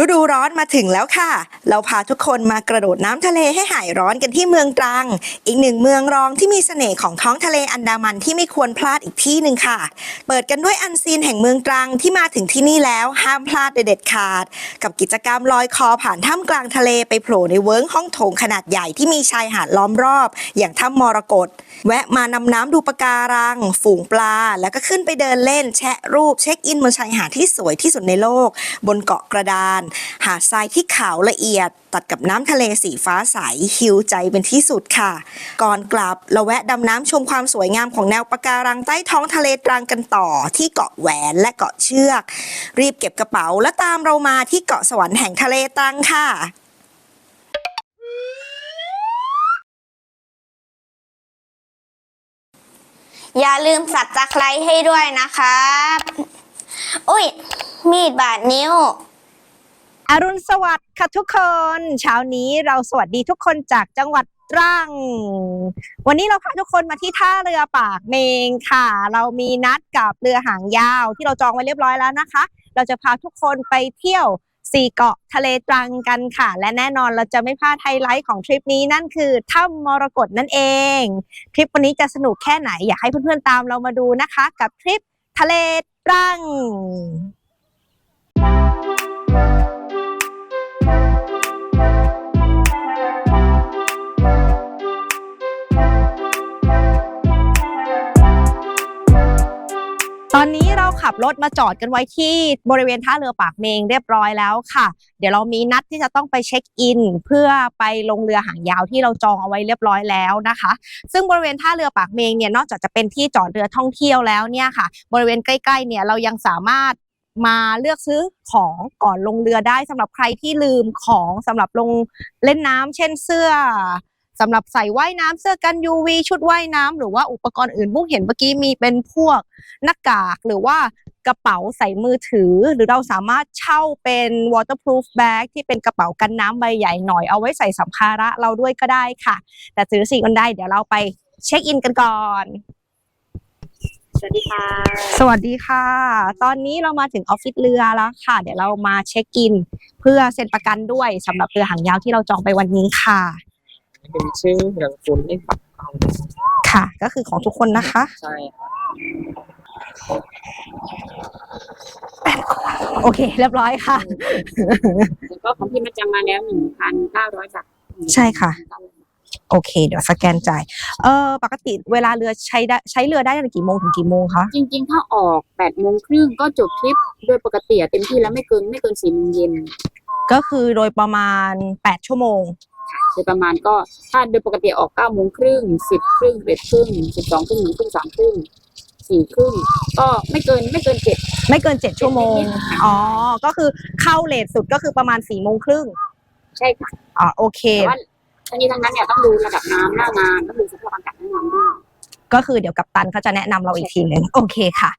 ฤดูร้อนมาถึงแล้วค่ะ เราพาทุกคนมากระโดดน้ำทะเลให้หายร้อนกันที่เมืองตรัง อีกหนึ่งเมืองรองที่มีเสน่ห์ของท้องทะเลอันดามันที่ไม่ควรพลาดอีกที่หนึ่งค่ะ เปิดกันด้วยอันซีนแห่งเมืองตรังที่มาถึงที่นี่แล้วห้ามพลาดเด็ดขาด กับกิจกรรมลอยคอผ่านถ้ำกลางทะเลไปโผล่ในเวิ้งห้องโถงขนาดใหญ่ที่มีชายหาดล้อมรอบ อย่างถ้ำมรกต แวะมานำน้ำดูปะการัง ฝูงปลา แล้วก็ขึ้นไปเดินเล่น แชะรูปเช็คอินบนชายหาดที่สวยที่สุดในโลก บนเกาะกระดานหาดทรายที่ขาวละเอียด ตัดกับน้ำทะเลสีฟ้าใสหิวใจเป็นที่สุดค่ะ ก่อนกลับเราแวะดำน้ำชมความสวยงามของแนวปะการังใต้ท้องทะเลตรังกันต่อ ที่เกาะแหวนและเกาะเชือก รีบเก็บกระเป๋าและตามเรามาที่เกาะสวรรค์แห่งทะเลตรังค่ะอย่าลืมสับตะไคร้ให้ด้วยนะครับ อุ้ย มีดบาดนิ้ว อรุณสวัสดิ์ค่ะทุกคน เช้านี้เราสวัสดีทุกคนจากจังหวัดตรัง วันนี้เราพาทุกคนมาที่ท่าเรือปากเมงค่ะ เรามีนัดกับเรือหางยาวที่เราจองไว้เรียบร้อยแล้วนะคะ เราจะพาทุกคนไปเที่ยวสี่เกาะทะเลตรังกันค่ะ และแน่นอนเราจะไม่พลาดไฮไลท์ของทริปนี้นั่นคือถ้ำมรกตนั่นเอง ทริปวันนี้จะสนุกแค่ไหนอยากให้เพื่อนๆตามเรามาดูนะคะ กับทริปทะเลตรังต อนนี้เราขับรถมาจอดกันไว้ที่บริเวณท่าเรือปากเมงเรียบร้อยแล้วค่ะ เดี๋ยวเรามีนัดที่จะต้องไปเช็คอิน เพื่อไปลงเรือหางยาวที่เราจองเอาไว้เรียบร้อยแล้วนะคะ ซึ่งบริเวณท่าเรือปากเมงเนี่ยนอกจากจะเป็นที่จอดเรือท่องเที่ยวแล้วเนี่ยค่ะ บริเวณใกล้ๆเนี่ยเรายังสามารถมาเลือกซื้อของก่อนลงเรือได้สำหรับใครที่ลืมของสำหรับลงเล่นน้ำเช่นเสื้อ สำหรับใส่ว่ายน้ำเสื้อกัน UV ชุดว่ายน้ำหรือว่าอุปกรณ์อื่นบุ้งเห็นเมื่อกี้มีเป็นพวกหน้ากากหรือว่ากระเป๋าใส่มือถือ หรือเราสามารถเช่าเป็น waterproof bag ที่เป็นกระเป๋ากันน้ำใบใหญ่หน่อยเอาไว้ใส่สัมภาระเราด้วยก็ได้ค่ะ แต่ซื้อสิ่งกันได้เดี๋ยวเราไปเช็คอินกันก่อน สวัสดีค่ะ สวัสดีค่ะ ตอนนี้เรามาถึงออฟฟิศเรือแล้วค่ะ เดี๋ยวเรามาเช็คอิน เพื่อเซ็นประกันด้วยสำหรับเรือหางยาวที่เราจองไปวันนี้ค่ะ เป็นชื่อหนังคุณให้ปักเอาค่ะ ก็คือของทุกคนนะคะใช่ครับโอเค เรียบร้อยค่ะ แล้วก็ของพี่มาจังมาแล้วหนึ่งพันเก้าร้อยบาทใช่ค่ะ โอเค เดี๋ยวสแกนจ่ายเออปกติเวลาเรือใช้ได้ใช้เรือได้ตั้งแต่กี่โมงถึงกี่โมงคะจริง ๆ ถ้าออกแปดโมงครึ่งก็จบทริปโดยปกติอะเต็มที่แล้วไม่เกินไม่เกินสี่โมงเย็นก็คือโดยประมาณ 8 ชั่วโมง โดยประมาณก็ถ้าโดยปกติออกเก้าโมงครึ่งสิบครึ่งเอ็ดครึ่งสิบสองครึ่งหนึ่งครึ่งสามครึ่งสี่ครึ่งก็ไม่เกินไม่เกินเจ็ด ไม่เกิน7ชั่วโมงเจ็ดนิดๆค่ะ อ๋อ ก็คือเข้าเลทสุดก็คือประมาณ4ี่โมงครึ่งใช่ค่ะอ๋อโอเค แต่ว่าทั้งนี้ทั้งนั้นเนี่ยต้องดูระดับน้ำหน้างานต้องดูสภาพอากาศหน้างานด้วย ก็คือเดี๋ยวกัปตันเขาจะแนะนำเราอีกทีหนึ่งโอเคค่ะ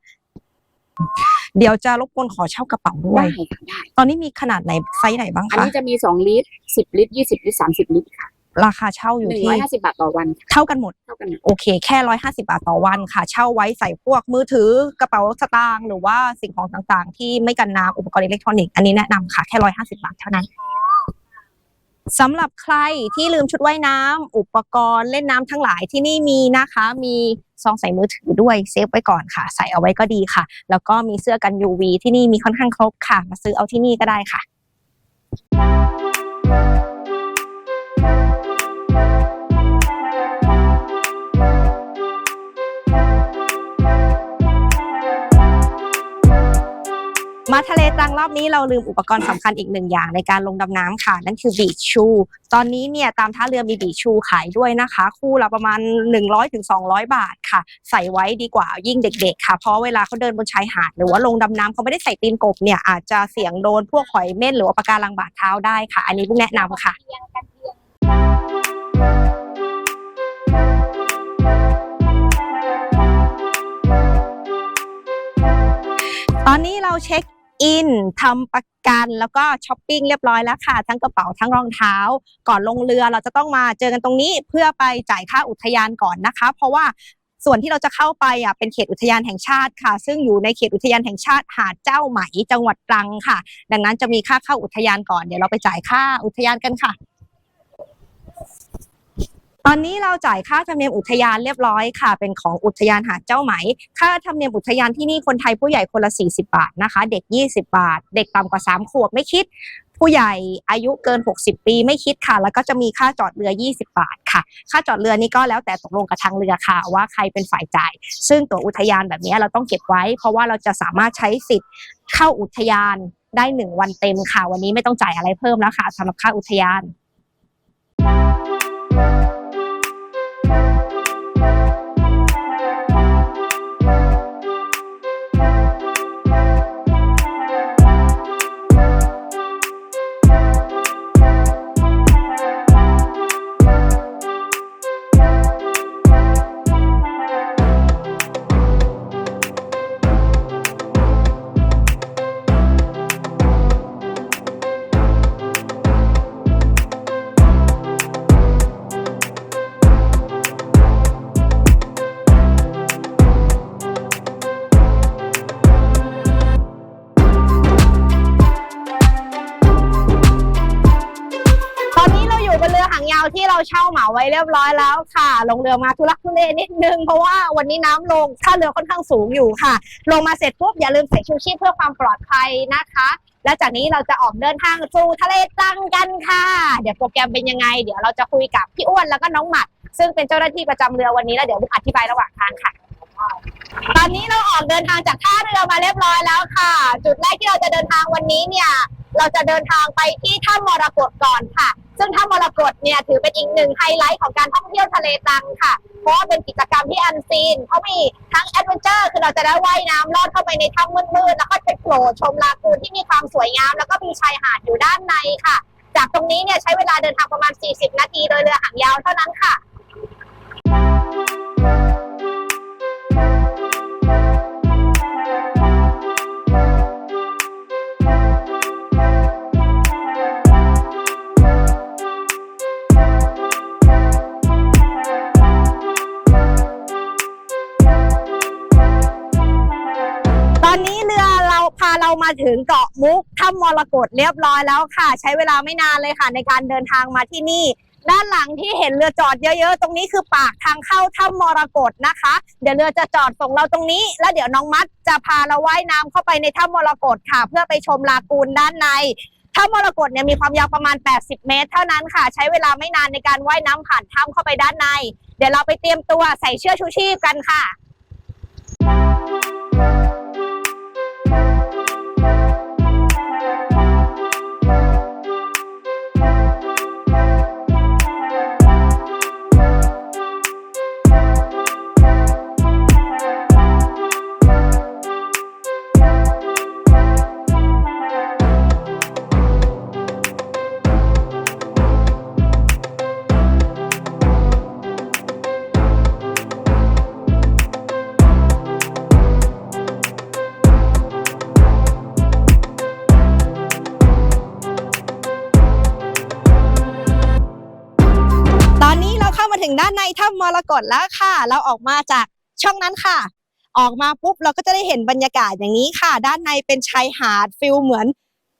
เดี๋ยวจะรบกวนขอเช่ากระเป๋าด้วย ได้ค่ะได้ ตอนนี้มีขนาดไหนไซส์ไหนบ้างอันคะ นี้จะมีสองลิตรสิบลิตรยี่สิบลิตรสามสิบลิตรค่ะราคาเช่าอหยู่นึ่งที่ร้อยห้าสิบบาทต่อวันค่ะเท่ากันหมด เท่ากันนะโอเคแค่ร้อยห้าสิบาทต่อวันค่ะ เช่าไว้ใส่พวกมือถือกระเป๋าสตางค์หรือว่าสิ่งของต่างๆ ที่ไม่กันน้ำอุปกรณ์อิเล็กทรอนิกส์อันนี้แนะนำค่ะแค่ร้อยห้าสิบาทเท่านั้น สำหรับใครที่ลืมชุดว่ายน้ำอุปกรณ์เล่นน้ำทั้งหลายที่นี่มีนะคะ มีซองใส่มือถือด้วยเซฟไว้ก่อนค่ะ ใส่เอาไว้ก็ดีค่ะ แล้วก็มีเสื้อกัน UV ที่นี่มีค่อนข้างครบค่ะ มาซื้อเอาที่นี่ก็ได้ค่ะ มาทะเลตรังรอบนี้เราลืมอุปกรณ์สำคัญอีกหนึ่งอย่างในการลงดำน้ำค่ะ นั่นคือบีชชู ตอนนี้เนี่ยตามท่าเรือมีบีชชูขายด้วยนะคะ คู่ละประมาณ 100-200ถึงบาทค่ะ ใส่ไว้ดีกว่ายิ่งเด็ก ๆ ค่ะ เพราะเวลาเขาเดินบนชายหาดหรือว่าลงดำน้ำเขาไม่ได้ใส่ตีนกบเนี่ยอาจจะเสี่ยงโดนพวกหอยเม่นหรือว่าปะการังบาดเท้าได้ค่ะ อันนี้บุ้งแนะนำค่ะตอนนี้เราเช็ค อินทำประกันแล้วก็ช้อปปิ้งเรียบร้อยแล้วค่ะ ทั้งกระเป๋าทั้งรองเท้า ก่อนลงเรือเราจะต้องมาเจอกันตรงนี้เพื่อไปจ่ายค่าอุทยานก่อนนะคะ เพราะว่าส่วนที่เราจะเข้าไปอะเป็นเขตอุทยานแห่งชาติค่ะ ซึ่งอยู่ในเขตอุทยานแห่งชาติหาดเจ้าไหมจังหวัดตรังค่ะ ดังนั้นจะมีค่าเข้าอุทยานก่อนเดี๋ยวเราไปจ่ายค่าอุทยานกันค่ะ ตอนนี้เราจ่ายค่าธรรมเนียมอุทยานเรียบร้อยค่ะ เป็นของอุทยานหาดเจ้าไหม ค่าธรรมเนียมอุทยานที่นี่คนไทยผู้ใหญ่คนละ 40 บาทนะคะ เด็ก 20 บาท เด็กต่ำกว่า 3 ขวบไม่คิด ผู้ใหญ่อายุเกิน 60 ปีไม่คิดค่ะ แล้วก็จะมีค่าจอดเรือ 20 บาทค่ะ ค่าจอดเรือนี่ก็แล้วแต่ตกลงกับทางเรือค่ะ ว่าใครเป็นฝ่ายจ่าย ซึ่งตั๋วอุทยานแบบนี้เราต้องเก็บไว้ เพราะว่าเราจะสามารถใช้สิทธิ์เข้าอุทยานได้หนึ่งวันเต็มค่ะ วันนี้ไม่ต้องจ่ายอะไรเพิ่มแล้วค่ะสำหรับค่าอุทยาน ไว้เรียบร้อยแล้วค่ะ ลงเรือมาทุลักทุเลนิดนึง เพราะว่าวันนี้น้ำลงท่าเรือค่อนข้างสูงอยู่ค่ะ ลงมาเสร็จปุ๊บอย่าลืมใส่ชูชีพเพื่อความปลอดภัยนะคะ และจากนี้เราจะออกเดินทางสู่ทะเลตังกันค่ะ เดี๋ยวโปรแกรมเป็นยังไง เดี๋ยวเราจะคุยกับพี่อ้วนแล้วก็น้องหมัด ซึ่งเป็นเจ้าหน้าที่ประจำเรือวันนี้แล้วเดี๋ยวอธิบายระหว่างทางค่ะตอนนี้เราออกเดินทางจากท่าเรือมาเรียบร้อยแล้วค่ะ จุดแรกที่เราจะเดินทางวันนี้เนี่ย เราจะเดินทางไปที่ถ้ำมรกตก่อนค่ะ ซึ่งถ้ำมรกตเนี่ยถือเป็นอีกหนึ่งไฮไลท์ของการท่องเที่ยวทะเลตรังค่ะ เพราะว่าเป็นกิจกรรมที่อันซีนเขามีทั้งแอดเวนเจอร์คือเราจะได้ว่ายน้ำลอดเข้าไปในถ้ำมืดๆแล้วก็ไปโผล่ชมลากูนที่มีความสวยงาม แล้วก็มีชายหาดอยู่ด้านในค่ะ จากตรงนี้เนี่ยใช้เวลาเดินทางประมาณ 40 นาทีโดยเรือหางยาวเท่านั้นค่ะ ถึงเกาะมุกถ้ำมรกตเรียบร้อยแล้วค่ะ ใช้เวลาไม่นานเลยค่ะ ในการเดินทางมาที่นี่ ด้านหลังที่เห็นเรือจอดเยอะ ๆ ตรงนี้คือปากทางเข้าถ้ำมรกตนะคะ เดี๋ยวเรือจะจอดส่งเราตรงนี้ แล้วเดี๋ยวน้องมัดจะพาเราว่ายน้ำเข้าไปในถ้ำมรกตค่ะ เพื่อไปชมลากูนด้านในถ้ำมรกตเนี่ยมีความยาวประมาณ 80 เมตร เท่านั้นค่ะ ใช้เวลาไม่นานในการว่ายน้ำผ่านถ้ำเข้าไปด้านใน เดี๋ยวเราไปเตรียมตัวใส่เชือกชูชีพกันค่ะ ด้านในถ้ำมรกตแล้วค่ะ เราออกมาจากช่องนั้นค่ะ ออกมาปุ๊บเราก็จะได้เห็นบรรยากาศอย่างนี้ค่ะ ด้านในเป็นชายหาดฟิลเหมือน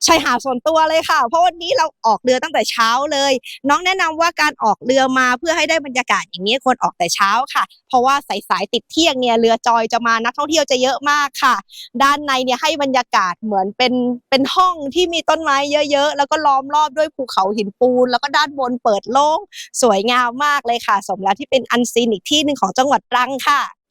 ชายหาดส่วนตัวเลยค่ะ เพราะวันนี้เราออกเรือตั้งแต่เช้าเลย น้องแนะนำว่าการออกเรือมาเพื่อให้ได้บรรยากาศอย่างนี้ควรออกแต่เช้าค่ะ เพราะว่าสายๆติดเที่ยงเนี่ยเรือจอยจะมานักท่องเที่ยวจะเยอะมากค่ะ ด้านในเนี่ยให้บรรยากาศเหมือนเป็นเป็นห้องที่มีต้นไม้เยอะ ๆ แล้วก็ล้อมรอบด้วยภูเขาหินปูน แล้วก็ด้านบนเปิดโล่งสวยงามมากเลยค่ะ สมแล้วที่เป็นอันซีนอีกที่หนึ่งของจังหวัดตรังค่ะ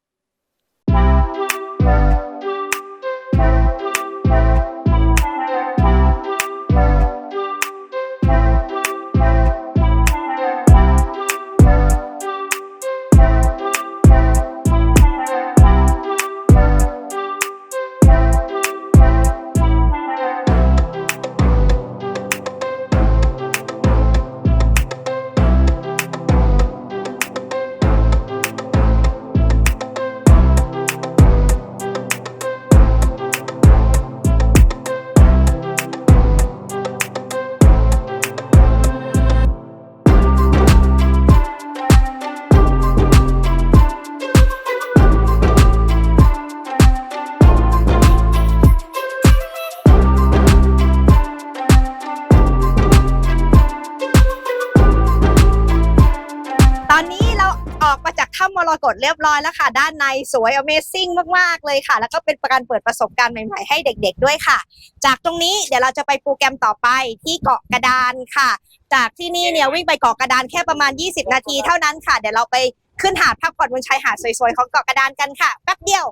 ากฏเรียบร้อยแล้วค่ะ ด้านในสวย Amazing มากๆเลยค่ะ แล้วก็เป็นการเปิดประสบการณ์ใหม่ๆให้เด็กๆด้วยค่ะ จากตรงนี้เดี๋ยวเราจะไปโปรแกรมต่อไปที่เกาะกระดานค่ะ จากที่นี่เนี่ยวิ่งไปเกาะกระดานแค่ประมาณ 20 นาทีเท่านั้นค่ะ เดี๋ยวเราไปขึ้นหาดพักผ่อนบนชายหาดสวยๆของเกาะกระดานกันค่ะแป๊บเดียว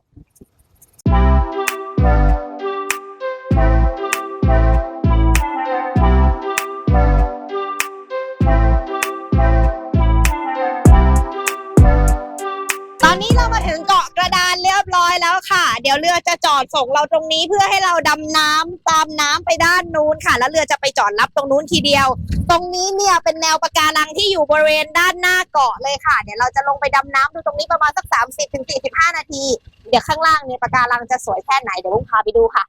แล้วค่ะ เดี๋ยวเรือจะจอดส่งเราตรงนี้เพื่อให้เราดำน้ำตามน้ำไปด้านนู้นค่ะ แล้วเรือจะไปจอดรับตรงนู้นทีเดียว ตรงนี้เนี่ยเป็นแนวปะการังที่อยู่บริเวณด้านหน้าเกาะเลยค่ะ เดี๋ยวเราจะลงไปดำน้ำดูตรงนี้ประมาณสัก 30ถึง45 นาที เดี๋ยวข้างล่างเนี่ยปะการังจะสวยแค่ไหนเดี๋ยวลุงพาไปดูค่ะ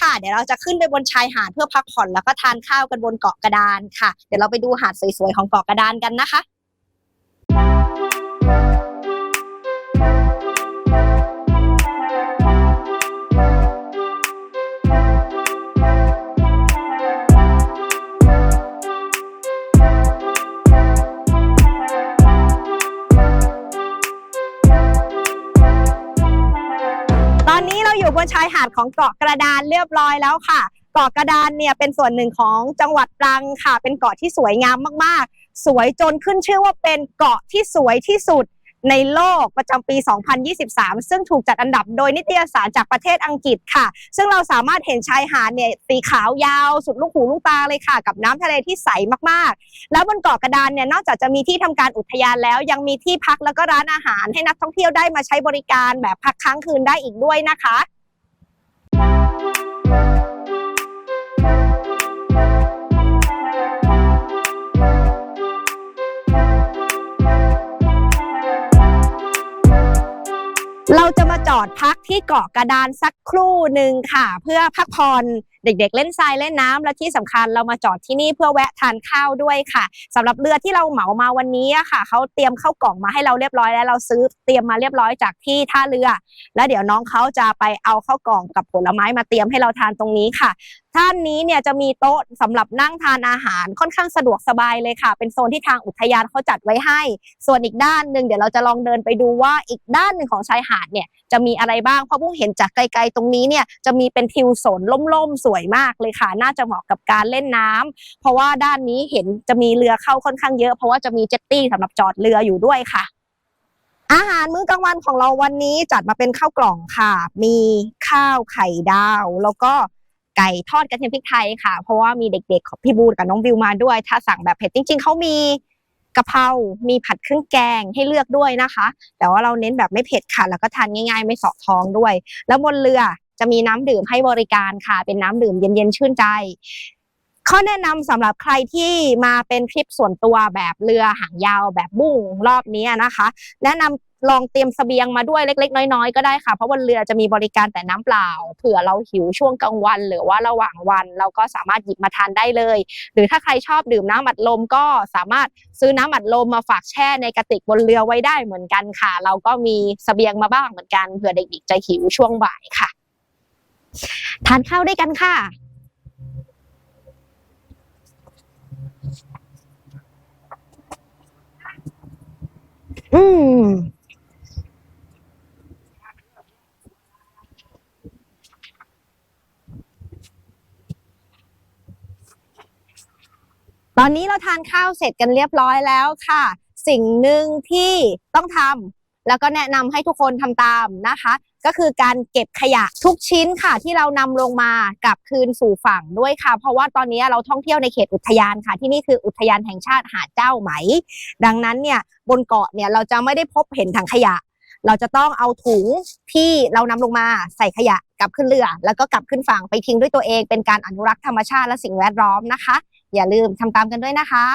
ค่ะ เดี๋ยวเราจะขึ้นไปบนชายหาดเพื่อพักผ่อนแล้วก็ทานข้าวกันบนเกาะกระดานค่ะ เดี๋ยวเราไปดูหาดสวยๆของเกาะกระดานกันนะคะ นชายหาดของเกาะกระดานเรียบร้อยแล้วค่ะ เกาะกระดานเนี่ยเป็นส่วนหนึ่งของจังหวัดตรังค่ะ เป็นเกาะที่สวยงามมากๆ สวยจนขึ้นชื่อว่าเป็นเกาะที่สวยที่สุดในโลกประจำปี 2023 ซึ่งถูกจัดอันดับโดยนิตยสารจากประเทศอังกฤษค่ะ ซึ่งเราสามารถเห็นชายหาดเนี่ยสีขาวยาวสุดลูกหูลูกตาเลยค่ะ กับน้ำทะเลที่ใสมากๆ แล้วบนเกาะกระดานเนี่ยนอกจากจะมีที่ทำการอุทยานแล้ว ยังมีที่พักแล้วก็ร้านอาหารให้นักท่องเที่ยวได้มาใช้บริการแบบพักค้างคืนได้อีกด้วยนะคะ เราจะมาจอดพักที่เกาะกระดานสักครู่หนึ่งค่ะ เพื่อพักผ่อนเด็ก ๆ เล่นทรายเล่นน้ำและที่สำคัญเรามาจอดที่นี่เพื่อแวะทานข้าวด้วยค่ะสำหรับเรือที่เราเหมามาวันนี้ค่ะเขาเตรียมเข้ากล่องมาให้เราเรียบร้อยแล้วเราซื้อเตรียมมาเรียบร้อยจากที่ท่าเรือ แล้วเดี๋ยวน้องเขาจะไปเอาเข้ากล่องกับผลไม้มาเตรียมให้เราทานตรงนี้ค่ะ ท่านนี้เนี่ยจะมีโต๊ะสำหรับนั่งทานอาหารค่อนข้างสะดวกสบายเลยค่ะ เป็นโซนที่ทางอุทยานเขาจัดไว้ให้ ส่วนอีกด้านหนึ่งเดี๋ยวเราจะลองเดินไปดูว่าอีกด้านหนึ่งของชายหาดเนี่ยจะมีอะไรบ้างเพราะพุ่งเห็นจากไกลๆตรงนี้เนี่ยจะมีเป็นทิวสนล่มๆ สวยมากเลยค่ะ น่าจะเหมาะกับการเล่นน้ำเพราะว่าด้านนี้เห็นจะมีเรือเข้าค่อนข้างเยอะ เพราะว่าจะมีเจ็ตตี้สำหรับจอดเรืออยู่ด้วยค่ะอาหารมื้อกลางวันของเราวันนี้จัดมาเป็นข้าวกล่องค่ะ มีข้าวไข่ดาว แล้วก็ ไก่ทอดกระเทียมพริกไทยค่ะ เพราะว่ามีเด็กๆของพี่บูนกับน้องวิวมาด้วย ถ้าสั่งแบบเผ็ดจริง ๆเขามีกะเพรามีผัดเครื่องแกงให้เลือกด้วยนะคะ แต่ว่าเราเน้นแบบไม่เผ็ดค่ะ แล้วก็ทานง่าย ๆ ไม่เสาะท้องด้วย แล้วบนเรือจะมีน้ำดื่มให้บริการค่ะ เป็นน้ำดื่มเย็นๆชื่นใจ ข้อแนะนำสำหรับใครที่มาเป็นทริปส่วนตัวแบบเรือหางยาวแบบบุ้งรอบนี้นะคะ แนะนำ ลองเตรียมสเสบียงมาด้วยเล็ก ๆ น้อย ๆ ก็ได้ค่ะ เพราะบนเรือจะมีบริการแต่น้ำเปล่า เผื่อเราหิวช่วงกลางวัน หรือว่าระหว่างวันเราก็สามารถหยิบมาทานได้เลย หรือถ้าใครชอบดื่มน้ำอัดลมก็สามารถซื้อน้ำอัดลมมาฝากแช่ในกระติกบนเรือไว้ได้เหมือนกันค่ะ เราก็มีสเสบียงมาบ้างเหมือนกันเผื่อเด็กๆจะหิวช่วงบ่ายค่ะ ทานข้าวด้วยกันค่ะอืม อนนี้เราทานข้าวเสร็จกันเรียบร้อยแล้วค่ะ สิ่งหนึ่งที่ต้องทแล้วก็แนะนำให้ทุกคนทำตามนะคะ ก็คือการเก็บขยะทุกชิ้นค่ะที่เรานำลงมากลับคืนสู่ฝั่งด้วยค่ะ เพราะว่าตอนนี้เราท่องเที่ยวในเขตอุทยานค่ะ ที่นี่คืออุทยานแห่งชาติหาดเจ้าไหม ดังนั้นเนี่ยบนเกาะเนี่ยเราจะไม่ได้พบเห็นถังขยะ เราจะต้องเอาถุงที่เรานำลงมาใส่ขยะกลับขึ้นเรือ แล้วก็กลับขึ้นฝั่งไปทิ้งด้วยตัวเองเป็นการอนุรักษ์ธรรมชาติและสิ่งแวดล้อมนะคะ อย่าลืมทำตามกันด้วยนะคะ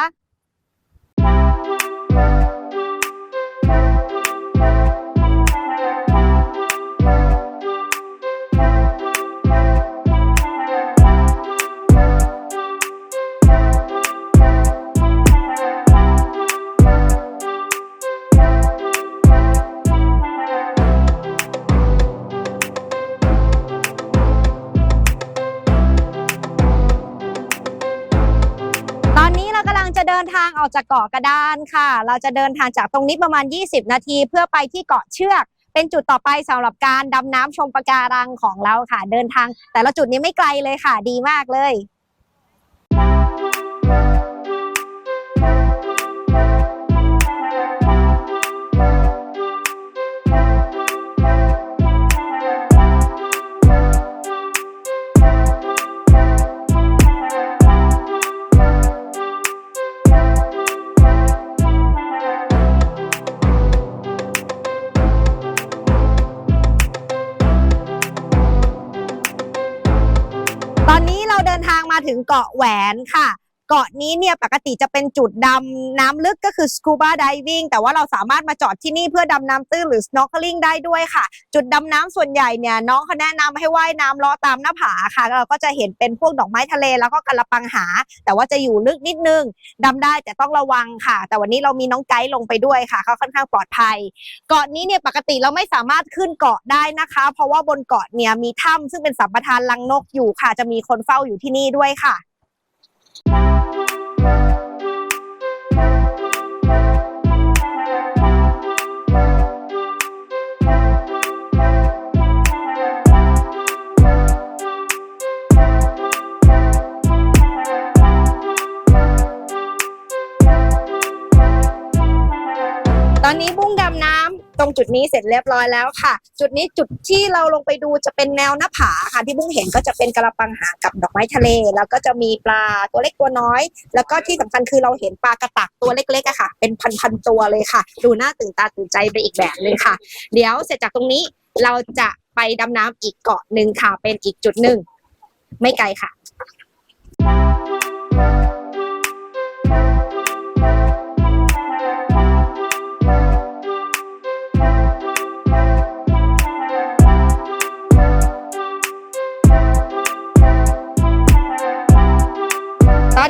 ออกจากเกาะกระดานค่ะ เราจะเดินทางจากตรงนี้ประมาณ 20 นาที เพื่อไปที่เกาะเชือก เป็นจุดต่อไปสำหรับการดำน้ำชมปะการังของเราค่ะ เดินทาง แต่ละจุดนี้ไม่ไกลเลยค่ะ ดีมากเลยางมาถึงเกาะแหวนค่ะเกาะนี้เนี่ยปกติจะเป็นจุดดำน้ำลึกก็คือ scuba diving แต่ว่าเราสามารถมาจอดที่นี่เพื่อดำน้ำตื้นหรือ snorkeling ได้ด้วยค่ะ จุดดำน้ำส่วนใหญ่เนี่ยน้องเขาแนะนำให้ว่ายน้ำลาะตามหน้าผาค่ะ เราก็จะเห็นเป็นพวกดอกไม้ทะเลแล้วก็กระปังหา แต่ว่าจะอยู่ลึกนิดนึงดำได้แต่ต้องระวังค่ะ แต่วันนี้เรามีน้องไกด์ลงไปด้วยค่ะเขาค่อนข้างปลอดภัย เกาะนี้เนี่ยปกติเราไม่สามารถขึ้นเกาะได้นะคะ เพราะว่าบนเกาะเนี่ยมีถ้ำซึ่งเป็นสัมปทานลังนกอยู่ค่ะ จะมีคนเฝ้าอยู่ที่นี่ด้วยค่ะ ต จุดนี้เสร็จเรียบร้อยแล้วค่ะ จุดนี้จุดที่เราลงไปดูจะเป็นแนวหน้าผาค่ะ ที่บุ้งเห็นก็จะเป็นกระปังหางกับดอกไม้ทะเล แล้วก็จะมีปลาตัวเล็กตัวน้อย แล้วก็ที่สำคัญคือเราเห็นปลากระตักตัวเล็กๆอะค่ะ เป็นพันๆตัวเลยค่ะ ดูน่าตื่นตาตื่นใจไปอีกแบบเลยค่ะ เดี๋ยวเสร็จจากตรงนี้เราจะไปดำน้ำอีกเกาะหนึ่งค่ะ เป็นอีกจุดหนึ่งไม่ไกลค่ะ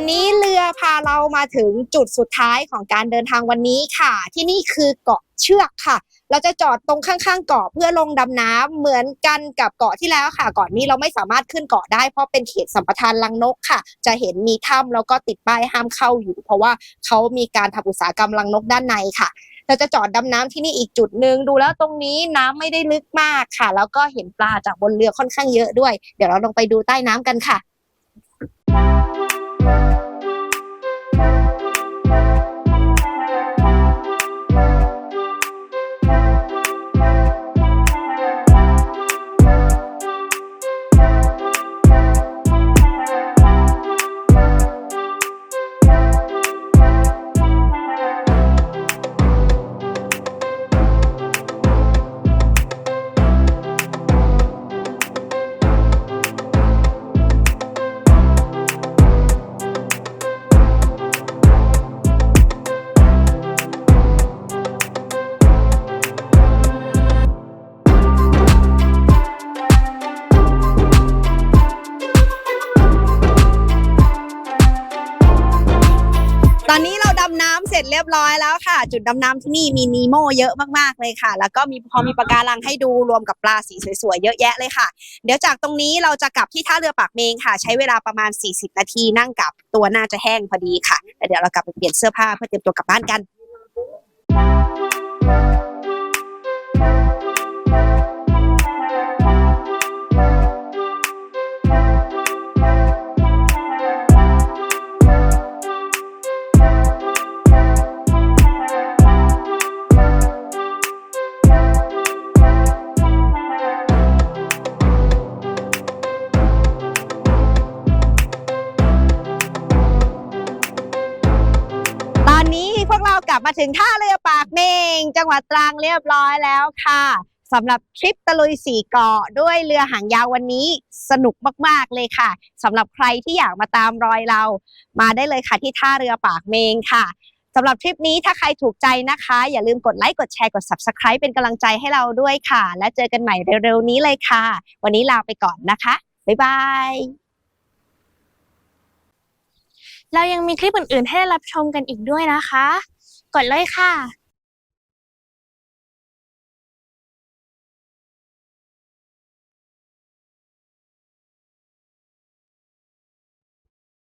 นี้เรือพาเรามาถึงจุดสุดท้ายของการเดินทางวันนี้ค่ะ ที่นี่คือเกาะเชือกค่ะ เราจะจอดตรงข้างๆเกาะเพื่อลงดำน้ำเหมือนกันกับเกาะที่แล้วค่ะเกาะนนี้เราไม่สามารถขึ้นเกาะได้ เพราะเป็นเขตสัมปทานลังนกค่ะ จะเห็นมีถ้ำแล้วก็ติดป้ายห้ามเข้าอยู่ เพราะว่าเขามีการทำอุตสาหกรรมลังนกด้านในค่ะเราจะจอดดำน้ำที่นี่อีกจุดหนึ่งดูแล้วตรงนี้น้ำไม่ได้ลึกมากค่ะ แล้วก็เห็นปลาจากบนเรือค่อนข้างเยอะด้วย เดี๋ยวเราลงไปดูใต้น้ำกันค่ะ จุดดำน้ำที่นี่มีนีโมเยอะมากๆเลยค่ะ แล้วก็มีพอมีปะการังให้ดูรวมกับปลาสีสวยๆเยอะแยะเลยค่ะ เดี๋ยวจากตรงนี้เราจะกลับที่ท่าเรือปากเมงค่ะ ใช้เวลาประมาณ 40 นาทีนั่งกลับตัวน่าจะแห้งพอดีค่ะแล้วเดี๋ยวเรากลับไปเปลี่ยนเสื้อผ้าเพื่อเตรียมตัวกลับบ้านกัน ถึงท่าเรือปากเมง จังหวัดตรังเรียบร้อยแล้วค่ะสำหรับทริปตะลุยสี่เกาะด้วยเรือหางยาววันนี้สนุกมาก ๆ เลยค่ะสำหรับใครที่อยากมาตามรอยเรา มาได้เลยค่ะที่ท่าเรือปากเมงค่ะสำหรับทริปนี้ถ้าใครถูกใจนะคะ อย่าลืมกดไลค์กดแชร์กด Subscribe เป็นกำลังใจให้เราด้วยค่ะ และเจอกันใหม่เร็ว ๆ นี้เลยค่ะ วันนี้ลาไปก่อนนะคะ บ๊ายบายเรายังมีคลิปอื่น ๆ ให้รับชมกันอีกด้วยนะคะ กดเลยค่ะ